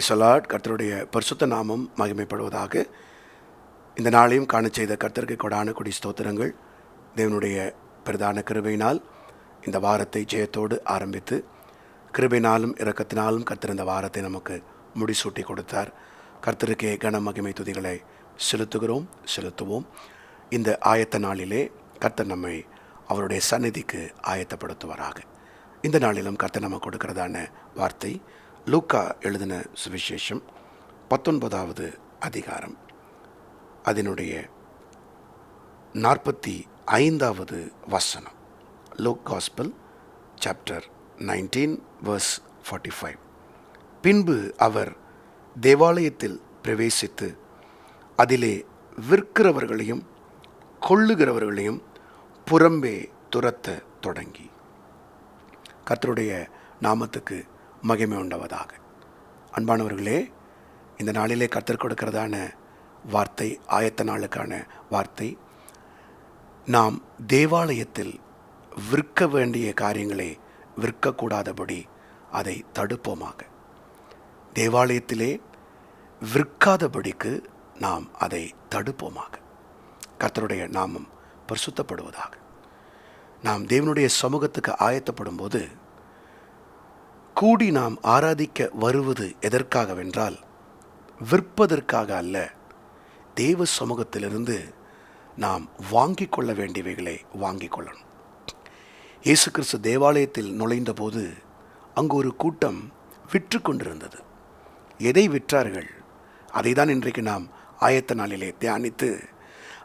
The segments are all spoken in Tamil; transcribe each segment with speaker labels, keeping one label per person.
Speaker 1: பிரைசலாட் கர்த்தருடைய பரிசுத்த நாமம் மகிமைப்படுவதாக. இந்த நாளையும் காண செய்த கர்த்தருக்கு கொடான கொடி ஸ்தோத்திரங்கள். தேவனுடைய பிரதான கிருபையினால் இந்த வாரத்தை ஜெயத்தோடு ஆரம்பித்து கிருபையினாலும் இரக்கத்தினாலும் கர்த்தர் இந்த வாரத்தை நமக்கு முடிசூட்டி கொடுத்தார். கர்த்தருக்கே கன மகிமை துதிகளை செலுத்துகிறோம் செலுத்துவோம். இந்த ஆயத்த நாளிலே கர்த்தர் நம்மை அவருடைய சந்நிதிக்கு ஆயத்தப்படுத்துவாராக. இந்த நாளிலும் கர்த்தர் நம்ம கொடுக்கிறதான வார்த்தை லூக்கா எழுதின சுவிசேஷம் பத்தொன்பதாவது அதிகாரம். அதனுடைய நாற்பத்தி ஐந்தாவது வசனம். Luke gospel chapter nineteen verse forty five பின்பு அவர் தேவாலயத்தில் பிரவேசித்து அதிலே விற்கிறவர்களையும் கொள்ளுகிறவர்களையும் புறம்பே துரத்த தொடங்கி. கத்தருடைய நாமத்துக்கு மகிமை உண்டவதாக. அன்பானவர்களே இந்த நாளிலே கத்தர் கொடுக்கிறதான வார்த்தை ஆயத்த நாளுக்கான வார்த்தை நாம் தேவாலயத்தில் விற்க வேண்டிய காரியங்களை விற்கக்கூடாதபடி அதை தடுப்போமாக. தேவாலயத்திலே விற்காதபடிக்கு நாம் அதை தடுப்போமாக. கர்த்தருடைய நாமம் பரிசுத்தப்படுவதாக. நாம் தேவனுடைய சமூகத்துக்கு ஆயத்தப்படும் போது கூடி நாம் ஆராதிக்க வருவது எதற்காகவென்றால் விற்பதற்காக அல்ல. தேவ சமூகத்திலிருந்து நாம் வாங்கி கொள்ள வேண்டியவைகளை வாங்கி கொள்ளணும். இயேசு கிறிஸ்து தேவாலயத்தில் நுழைந்தபோது அங்கு ஒரு கூட்டம் விற்று கொண்டிருந்தது. எதை விற்றார்கள்? அதை தான் இன்றைக்கு நாம் ஆயத்த நாளிலே தியானித்து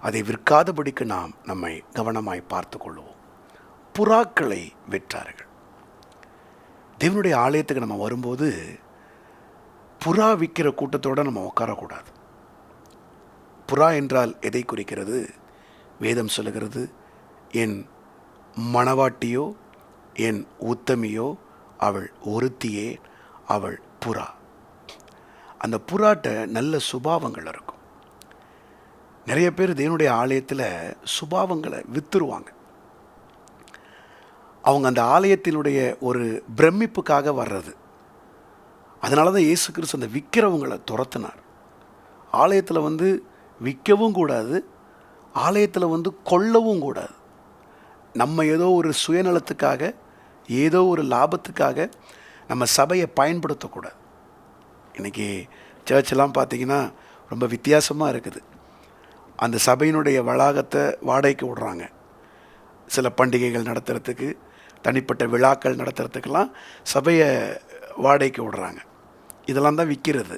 Speaker 1: அதை விற்காதபடிக்கு நாம் நம்மை கவனமாய் பார்த்து கொள்வோம். புறாக்களை விற்றார்கள். தேவனுடைய ஆலயத்துக்கு நம்ம வரும்போது புறா விற்கிற கூட்டத்தோடு நம்ம உட்காரக்கூடாது. புறா என்றால் எதை குறிக்கிறது? வேதம் சொல்லுகிறது என் மணவாட்டியோ என் உத்தமியோ அவள் ஒருத்தியே அவள் புறா. அந்த புறாட்ட நல்ல சுபாவங்கள் இருக்கும். நிறைய பேர் தேவனுடைய ஆலயத்தில் சுபாவங்களை வித்துருவாங்க. அவங்க அந்த ஆலயத்தினுடைய ஒரு பிரமிப்புக்காக வர்றது. அதனால தான் இயேசு கிறிஸ்து அந்த விற்கிறவங்களை துரத்தினார். ஆலயத்தில் வந்து விற்கவும் கூடாது ஆலயத்தில் வந்து கொல்லவும் கூடாது. நம்ம ஏதோ ஒரு சுயநலத்துக்காக ஏதோ ஒரு லாபத்துக்காக நம்ம சபையை பயன்படுத்தக்கூடாது. இன்றைக்கி சர்ச்செல்லாம் பார்த்திங்கன்னா ரொம்ப வித்தியாசமாக இருக்குது. அந்த சபையினுடைய வளாகத்தை வாடகைக்கு விடுறாங்க. சில பண்டிகைகள் நடத்துகிறதுக்கு தனிப்பட்ட விழாக்கள் நடத்துறதுக்கெல்லாம் சபையை வாடகைக்கு விடுறாங்க. இதெல்லாம் தான் விற்கிறது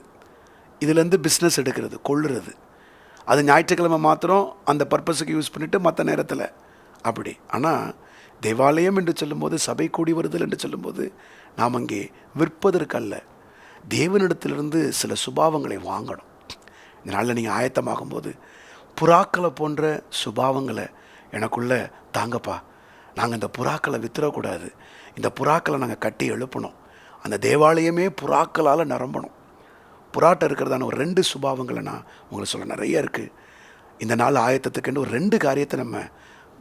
Speaker 1: இதுலேருந்து பிஸ்னஸ் எடுக்கிறது கொள்ளுறது. அது ஞாயிற்றுக்கிழமை மாத்திரம் அந்த பர்பஸுக்கு யூஸ் பண்ணிவிட்டு மற்ற நேரத்தில். அப்படி. ஆனால் தேவாலயம் என்று சொல்லும்போது சபை கூடி வருதல் என்று சொல்லும்போது நாம் அங்கே விற்பதற்கல்ல. தேவனிடத்திலிருந்து சில சுபாவங்களை வாங்கணும். இந்த நாளில் நீங்கள் ஆயத்தமாகும்போது புறாக்களை போன்ற சுபாவங்களை எனக்குள்ளே தாங்கப்பா நாங்கள் இந்த புறாக்களை வித்துறக்கூடாது. இந்த புறாக்களை நாங்கள் கட்டி எழுப்பணும். அந்த தேவாலயமே புறாக்களால் நிரம்பணும். புறாட்டை இருக்கிறதான ஒரு ரெண்டு சுபாவங்களை நான் உங்களுக்கு சொல்ல நிறைய இருக்குது இந்த நாள் ஆயத்தத்துக்குன்னு ஒரு ரெண்டு காரியத்தை நம்ம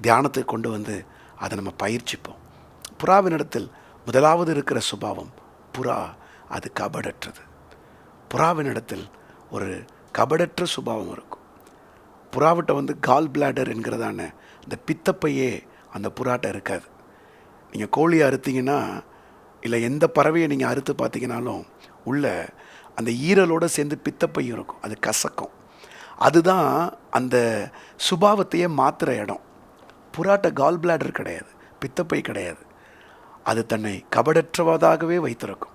Speaker 1: தியானத்துக்கு கொண்டு வந்து அதை நம்ம பயிற்சிப்போம். புறாவினிடத்தில் முதலாவது இருக்கிற சுபாவம் புறா அது கபடற்றது. புறாவினிடத்தில் ஒரு கபடற்ற சுபாவம் இருக்கும். புறாவிட்ட வந்து கால் பிளாடர் என்கிறதான இந்த பித்தப்பையே அந்த புறாட்டை இருக்காது. நீங்கள் கோழியை அறுத்தீங்கன்னா இல்லை எந்த பறவையை நீங்கள் அறுத்து பார்த்தீங்கனாலும் உள்ள அந்த ஈரலோடு சேர்ந்து பித்தப்பையும் இருக்கும். அது கசக்கும். அதுதான் அந்த சுபாவத்தையே மாற்றுற இடம். புறாட்ட கால் பிளாடர் கிடையாது. பித்தப்பை கிடையாது. அது தன்னை கபடற்றவதாகவே வைத்திருக்கும்.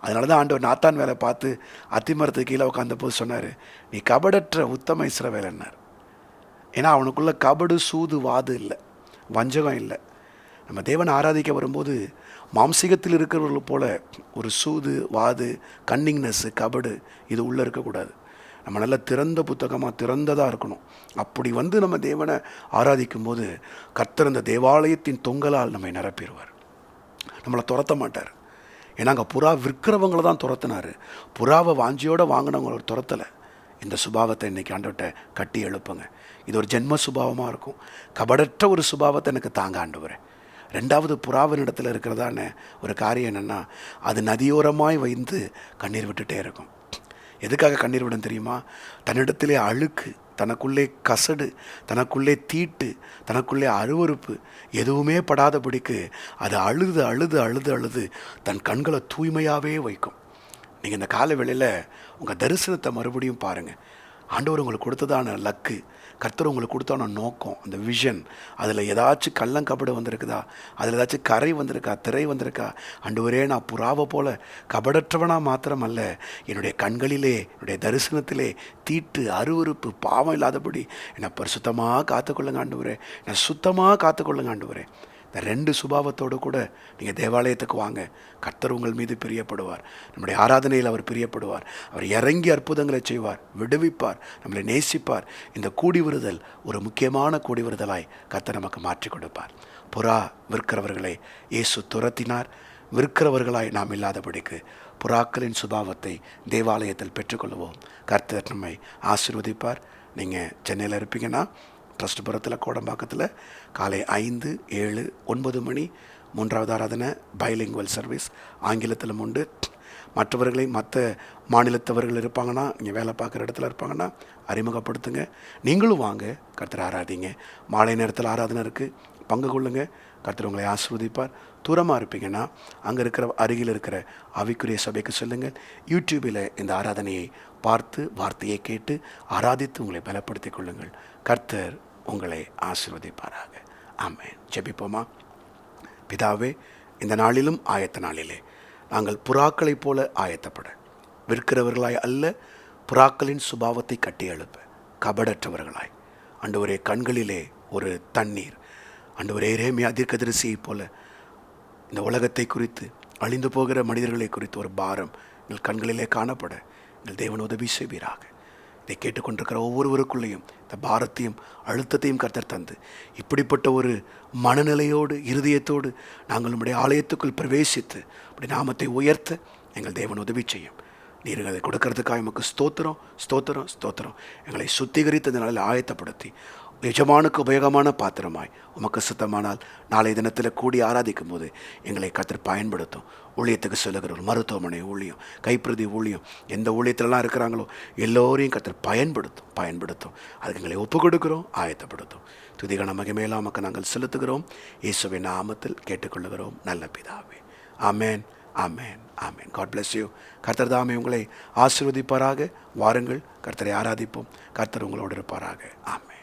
Speaker 1: அதனால தான் ஆண்டவர் நாத்தான் வேலை பார்த்து அத்திமரத்துக்கு கீழே உட்காந்த போது சொன்னார் நீ கபடற்ற உத்தம இஸ்ரவேலன்னார் ஏன்னா அவனுக்குள்ளே கபடு சூது வாது இல்லை. வஞ்சகம் இல்லை. நம்ம தேவனை ஆராதிக்க வரும்போது மாம்சிகத்தில் இருக்கிறவர்கள் போல ஒரு சூது வாது கன்னிங்னஸ்ஸு கபடு இது உள்ளே இருக்கக்கூடாது. நம்ம நல்ல திறந்த புத்தகமாக திறந்ததாக இருக்கணும். அப்படி வந்து நம்ம தேவனை ஆராதிக்கும் போது கர்த்தர் அந்த தேவாலயத்தின் தொங்கலால் நம்மை நிரப்பிடுவார். நம்மளை துரத்த மாட்டார். ஏன்னா அங்கே புறா விற்கிறவங்கள தான் துரத்தினார். புறாவை வாஞ்சியோடு வாங்கினவங்கள துரத்தலை. இந்த சுபாவத்தை இன்றைக்கி ஆண்டவர்கிட்ட கட்டி எழுப்புங்க. இது ஒரு ஜென்ம சுபாவமாக இருக்கும். கபடற்ற ஒரு சுபாவத்தை எனக்கு தாங்க ஆண்டவர். ரெண்டாவது புறாவின் இடத்துல இருக்கிறதான ஒரு காரியம் என்னென்னா அது நதியோரமாய் வைந்து கண்ணீர் விட்டுட்டே இருக்கும். எதுக்காக கண்ணீர் விடும் தெரியுமா? தன்னிடத்திலே அழுக்கு தனக்குள்ளே கசடு தனக்குள்ளே தீட்டு தனக்குள்ளே அருவருப்பு எதுவுமே படாதபடிக்கு அது அழுது அழுது அழுது அழுது தன் கண்களை தூய்மையாகவே வைக்கும். நீங்கள் இந்த கால வேளையில் உங்கள் தரிசனத்தை மறுபடியும் பாருங்கள் ஆண்டவர் உங்களுக்கு கொடுத்ததான லக்கு கர்த்தர் உங்களுக்கு கொடுத்தான நோக்கம் அந்த விஷன் அதில் ஏதாச்சும் கள்ளங்கபடு வந்திருக்குதா? அதில் ஏதாச்சும் கரை வந்திருக்கா? திரை வந்திருக்கா? ஆண்டவரே நான் புறாவை போல கபடற்றவனாக மாத்திரம் அல்ல என்னுடைய கண்களிலே என்னுடைய தரிசனத்திலே தீட்டு அருவருப்பு பாவம் இல்லாதபடி என்னை பரிசுத்தமாக காத்துக்கொள்ளுங்க ஆண்டவரே. என்னை சுத்தமாக காத்துக்கொள்ளுங்க ஆண்டவரே. இந்த ரெண்டு சுபாவத்தோடு கூட நீங்கள் தேவாலயத்துக்கு வாங்க. கர்த்தர் உங்கள் மீது பிரியப்படுவார். நம்முடைய ஆராதனையில் அவர் பிரியப்படுவார். அவர் இறங்கி அற்புதங்களை செய்வார் விடுவிப்பார் நம்மளை நேசிப்பார். இந்த கூடி வருதல் ஒரு முக்கியமான கூடி வருதலாய் கர்த்தர் நமக்கு மாற்றி கொடுப்பார். புறா விற்கிறவர்களை இயேசு துரத்தினார். விற்கிறவர்களாய் நாம் இல்லாதபடிக்கு புறாக்களின் சுபாவத்தை தேவாலயத்தில் பெற்றுக்கொள்வோம். கர்த்தர் நம்மை ஆசிர்வதிப்பார். நீங்கள் சென்னையில் இருப்பீங்கன்னா ட்ரஸ்ட்புரத்தில் கோடம்பாக்கத்தில் காலை ஐந்து ஏழு ஒன்பது மணி மூன்றாவது ஆராதனை பைலிங்குவல் சர்வீஸ் ஆங்கிலத்திலும் உண்டு மற்றவர்களை மற்ற மாநிலத்தவர்கள் இருப்பாங்கன்னா இங்கே வேலை பார்க்குற இடத்துல இருப்பாங்கன்னா அறிமுகப்படுத்துங்க. நீங்களும் வாங்க கர்த்தர் ஆராதிங்க. மாலை நேரத்தில் ஆராதனை இருக்குது பங்கு கொள்ளுங்க. கர்த்தர் உங்களை ஆஸ்வதிப்பார் தூரமாக இருப்பீங்கன்னா அங்கே இருக்கிற அருகில் இருக்கிற அவிக்குரிய சபைக்கு செல்லுங்கள். யூடியூபில் இந்த ஆராதனையை பார்த்து வார்த்தையை கேட்டு ஆராதித்து உங்களை பலப்படுத்திக் கொள்ளுங்கள். கர்த்தர் உங்களை ஆசிர்வதிப்பாராக. ஆமேன். ஜெபிப்போமா? பிதாவே இந்த நாளிலும் ஆயத்த நாளிலே நாங்கள் புறாக்களைப் போல ஆயத்தப்பட. விற்கிறவர்களாய் அல்ல புறாக்களின் சுபாவத்தை கட்டி எழுப்ப. கபடற்றவர்களாய். ஒரே கண்களிலே ஒரு தண்ணீர். அண்டு ஒரே ரேமியா தீர்க்கதரிசியைப் போல இந்த உலகத்தை குறித்து அழிந்து போகிற மனிதர்களை குறித்து ஒரு பாரம் எங்கள் கண்களிலே காணப்பட. எங்கள் தேவன் உதவி செய்வீராக. இதை கேட்டுக்கொண்டிருக்கிற ஒவ்வொருவருக்குள்ளேயும் இந்த பாரத்தையும் அழுத்தத்தையும் கர்த்தர் தந்து. இப்படிப்பட்ட ஒரு மனநிலையோடு இருதயத்தோடு நாங்கள் நம்முடைய ஆலயத்துக்குள் பிரவேசித்து அப்படி நாமத்தை உயர்த்த எங்கள் தேவன் உதவி செய்யும். நீர் அதை கொடுக்கறதுக்காக எமக்கு ஸ்தோத்திரம் ஸ்தோத்திரம் ஸ்தோத்திரம். எங்களை சுத்திகரித்து இந்த நாளில் ஆயத்தப்படுத்தி எஜமானுக்கு உபயோகமான பாத்திரமாய் உமக்கு சுத்தமானால் நாளை தினத்தில் கூடி ஆராதிக்கும் போது எங்களை கத்தர் பயன்படுத்தும். ஊழியத்துக்கு செல்லுகிற ஒரு மருத்துவமனை ஊழியம் கைப்பிரதி ஊழியம் எந்த ஊழியத்திலலாம் இருக்கிறாங்களோ எல்லோரையும் கத்தர் பயன்படுத்தும் பயன்படுத்தும். அதுக்கு எங்களை ஒப்பு கொடுக்குறோம் ஆயத்தப்படுத்தும். துதிகன மகிமையெல்லாம் மேலாமக்கு நாங்கள் செலுத்துகிறோம். இயேசுவின் நாமத்தில் கேட்டுக்கொள்ளுகிறோம். நல்ல பிதாவே. ஆமேன் ஆமேன் ஆமேன். காட் பிளஸ் யூ கர்த்தர் தாமே உங்களை ஆசீர்வதிப்பாராக. வாருங்கள். கர்த்தரை ஆராதிப்போம். கர்த்தர் உங்களோடு இருப்பாராக. ஆமேன்.